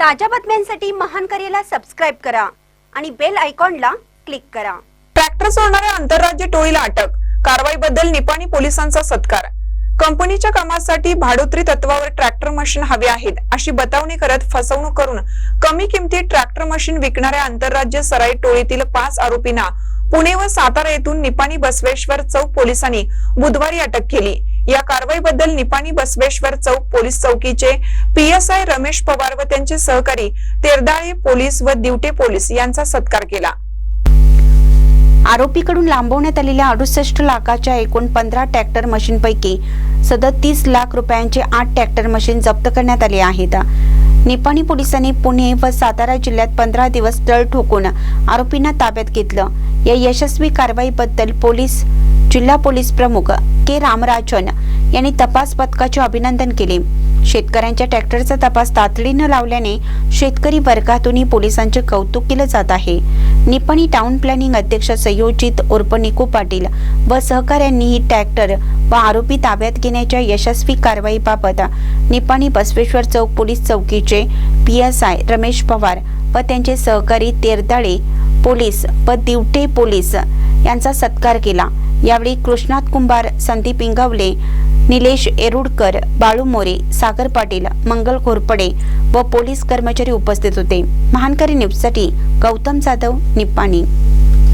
ताज्या बातम्यांसाठी महान करेला सबस्क्राईब करा आणि बेल आयकॉनला क्लिक करा. ट्रॅक्टर सोडणाऱ्या आंतरराज्य टोळीला अटक. कारवाईबद्दल निपाणी पोलिसांचा सत्कार. कंपनीच्या कामासाठी भाडोत्री तत्वावर ट्रॅक्टर मशीन हवे आहेत अशी बतावणी करत फसवणूक करून कमी किमतीत ट्रॅक्टर मशीन विकणाऱ्या आंतरराज्य सराई टोळीतील पाच आरोपींना पुणे व सातारा येथून निपाणी बसवेश्वर चौक पोलिसांनी बुधवारी अटक केली. या कारवाईबद्दल निपाणी बसवेश्वर चौक पोलीस चौकीचे पीएसआय रमेश पवार व त्यांचे सहकारी तेरदाळे पोलीस व दिवटे पोलीस यांचा सत्कार केला. आरोपीकडून लांबवण्यात आलेल्या अडुसष्ट लाखाच्या एकूण पंधरा ट्रॅक्टर मशीनपैकी सदतीस लाख रुपयांचे आठ ट्रॅक्टर मशीन जप्त करण्यात आले आहेत. निपाणी पोलिसांनी पुणे व सातारा जिल्ह्यात पंधरा दिवस तळ ठोकून आरोपींना ताब्यात घेतलं. या यशस्वी कारवाईबद्दल पोलीस जिल्हा पोलीस प्रमुख के रामराजन यांनी तपास पथकाचे अभिनंदन केले. शेतकऱ्यांच्या ट्रॅक्टरचा तपास तातडीनं लावल्याने शेतकरी वर्गातूनही पोलिसांचे कौतुक केलं जात आहे. निपाणी टाउन प्लॅनिंग अध्यक्ष संयोजित उर्फ निकू पाटील व सहकाऱ्यांनीही ट्रॅक्टर व आरोपी ताब्यात घेण्याच्या यशस्वी कारवाईबाबत निपाणी बसवेश्वर चौक police चौकीचे P S I Ramesh Pawar व त्यांचे सहकारी तेरदाळे पोलीस व दिवटे पोलीस यांचा सत्कार केला. यावेळी कृष्णात कुंभार संदीप इंगवले निलेश एरुडकर बाळू मोरे सागर पाटील मंगल घोरपडे व पोलीस कर्मचारी उपस्थित होते. महानकरी न्यूजसाठी गौतम जाधव निप्पाणी.